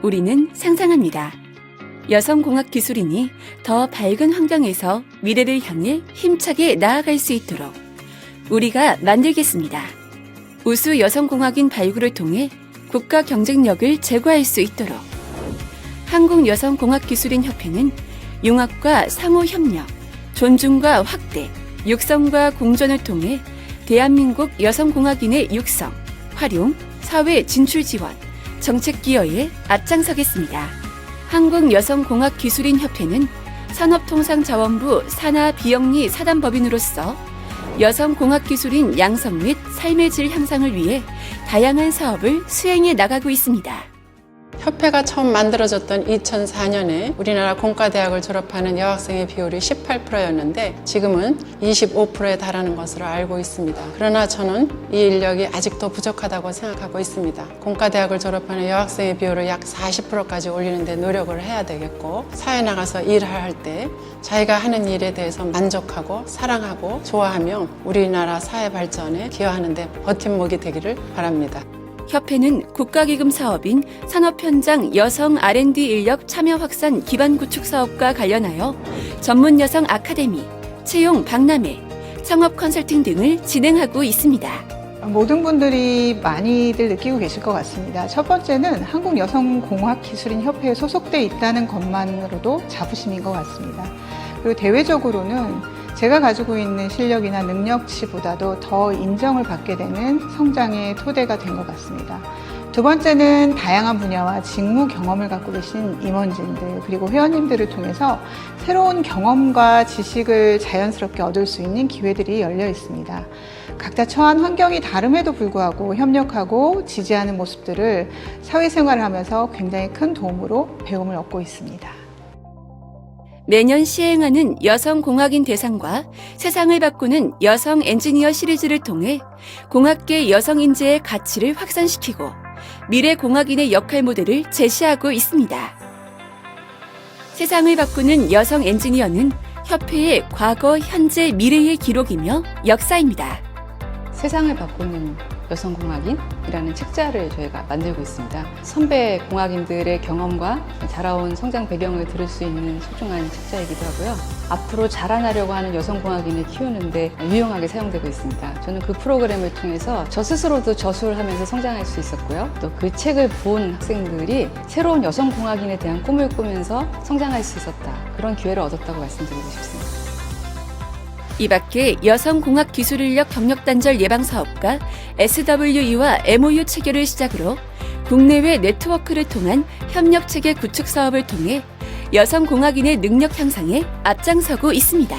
우리는 상상합니다. 여성공학 기술인이 더 밝은 환경에서 미래를 향해 힘차게 나아갈 수 있도록 우리가 만들겠습니다. 우수 여성공학인 발굴을 통해 국가 경쟁력을 제고할 수 있도록 한국여성공학기술인협회는 융합과 상호협력, 존중과 확대, 육성과 공존을 통해 대한민국 여성공학인의 육성, 활용, 사회 진출 지원, 정책 기여에 앞장서겠습니다. 한국여성공학기술인협회는 산업통상자원부 산하 비영리 사단법인으로서 여성공학기술인 양성 및 삶의 질 향상을 위해 다양한 사업을 수행해 나가고 있습니다. 협회가 처음 만들어졌던 2004년에 우리나라 공과대학을 졸업하는 여학생의 비율이 18%였는데 지금은 25%에 달하는 것으로 알고 있습니다. 그러나 저는 이 인력이 아직도 부족하다고 생각하고 있습니다. 공과대학을 졸업하는 여학생의 비율을 약 40%까지 올리는데 노력을 해야 되겠고 사회 나가서 일할 때 자기가 하는 일에 대해서 만족하고 사랑하고 좋아하며 우리나라 사회 발전에 기여하는데 버팀목이 되기를 바랍니다. 협회는 국가기금 사업인 산업현장 여성 R&D 인력 참여 확산 기반 구축 사업과 관련하여 전문 여성 아카데미, 채용 박람회, 창업 컨설팅 등을 진행하고 있습니다. 모든 분들이 많이들 느끼고 계실 것 같습니다. 첫 번째는 한국여성공학기술인협회에 소속돼 있다는 것만으로도 자부심인 것 같습니다. 그리고 대외적으로는 제가 가지고 있는 실력이나 능력치보다도 더 인정을 받게 되는 성장의 토대가 된 것 같습니다. 두 번째는 다양한 분야와 직무 경험을 갖고 계신 임원진들 그리고 회원님들을 통해서 새로운 경험과 지식을 자연스럽게 얻을 수 있는 기회들이 열려 있습니다. 각자 처한 환경이 다름에도 불구하고 협력하고 지지하는 모습들을 사회생활을 하면서 굉장히 큰 도움으로 배움을 얻고 있습니다. 매년 시행하는 여성 공학인 대상과 세상을 바꾸는 여성 엔지니어 시리즈를 통해 공학계 여성 인재의 가치를 확산시키고 미래 공학인의 역할 모델을 제시하고 있습니다. 세상을 바꾸는 여성 엔지니어는 협회의 과거, 현재, 미래의 기록이며 역사입니다. 세상을 바꾸는 여성공학인이라는 책자를 저희가 만들고 있습니다. 선배 공학인들의 경험과 자라온 성장 배경을 들을 수 있는 소중한 책자이기도 하고요. 앞으로 자라나려고 하는 여성공학인을 키우는데 유용하게 사용되고 있습니다. 저는 그 프로그램을 통해서 저 스스로도 저술을 하면서 성장할 수 있었고요. 또 그 책을 본 학생들이 새로운 여성공학인에 대한 꿈을 꾸면서 성장할 수 있었다. 그런 기회를 얻었다고 말씀드리고 싶습니다. 이 밖에 여성공학기술인력 경력단절 예방사업과 SWE와 MOU 체결을 시작으로 국내외 네트워크를 통한 협력체계 구축 사업을 통해 여성공학인의 능력 향상에 앞장서고 있습니다.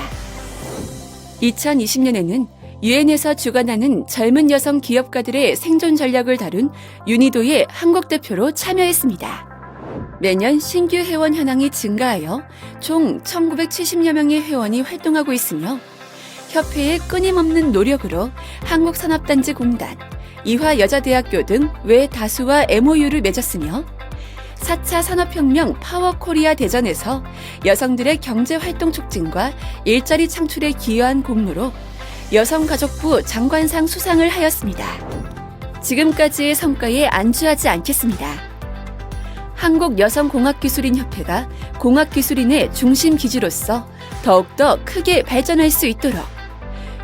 2020년에는 유엔에서 주관하는 젊은 여성 기업가들의 생존 전략을 다룬 유니도의 한국 대표로 참여했습니다. 매년 신규 회원 현황이 증가하여 총 1970여 명의 회원이 활동하고 있으며 협회의 끊임없는 노력으로 한국산업단지공단, 이화여자대학교 등 외 다수와 MOU를 맺었으며 4차 산업혁명 파워코리아 대전에서 여성들의 경제활동 촉진과 일자리 창출에 기여한 공로로 여성가족부 장관상 수상을 하였습니다. 지금까지의 성과에 안주하지 않겠습니다. 한국여성공학기술인협회가 공학기술인의 중심 기지로서 더욱더 크게 발전할 수 있도록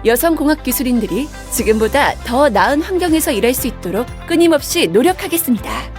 여성공학 기술인들이 지금보다 더 나은 환경에서 일할 수 있도록 끊임없이 노력하겠습니다.